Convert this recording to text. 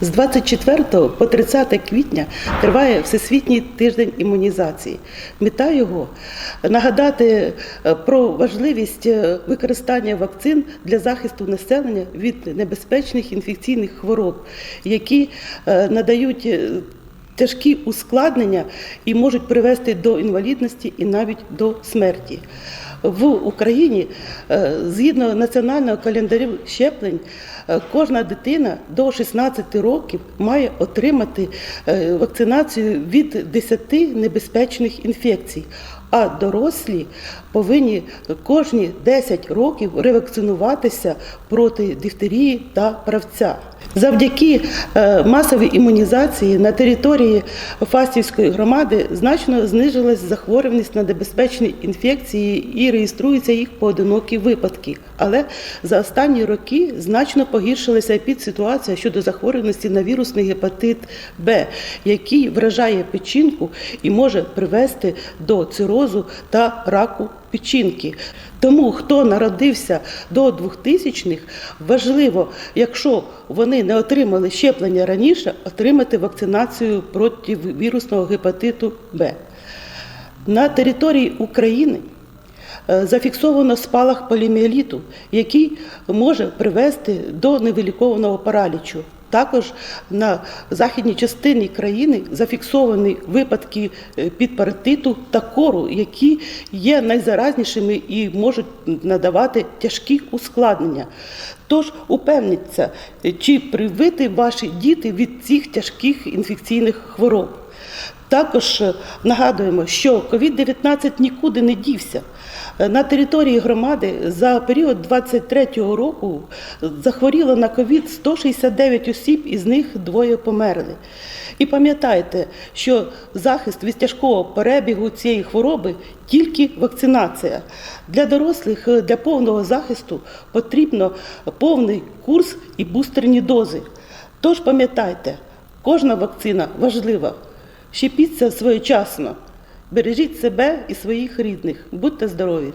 З 24 по 30 квітня триває Всесвітній тиждень імунізації. Мета його нагадати е, про важливість е, використання вакцин для захисту населення від небезпечних інфекційних хвороб, які е, надають тяжкі ускладнення і можуть привести до інвалідності і навіть до смерті. В Україні е, згідно національного календарю щеплень, е, кожна дитина до 16 років має отримати е, вакцинацію від 10 небезпечних інфекцій. А дорослі повинні кожні 10 років ревакцинуватися проти дифтерії та правця. Завдяки е, масовій імунізації на території Фастівської громади значно знизилась захворюваність на небезпечні інфекції і реєструються їх поодинокі випадки. Але за останні роки значно погіршилася епідситуація щодо захворюваності на вірусний гепатит Б, який вражає печінку і може привести до цирозу та раку печінки. Тому хто народився до 2000-х, важливо, якщо вони не отримали щеплення раніше, отримати вакцинацію проти вірусного гепатиту Б. На території України е, зафіксовано спалах поліміеліту, який може привести до невилікованого паралічу. Також на західній частині країни зафіксовані випадки е, підпаратиту та кору, які є найзаразнішими і можуть надавати тяжкі ускладнення. Тож упевніться, е, чи привити ваші діти від цих тяжких інфекційних хвороб. Також е, нагадуємо, що COVID-19 нікуди не дівся. Е, На території громади за період 23-го року захворіло на ковід 169 осіб, із них двоє померли. І пам'ятайте, що захист від тяжкого перебігу цієї хвороби тільки вакцинація. Для дорослих е, для повного захисту потрібно повний курс і бустерні дози. Тож пам'ятайте, кожна вакцина важлива. Щепіться своєчасно. Бережіть себе і своїх рідних. Будьте здорові!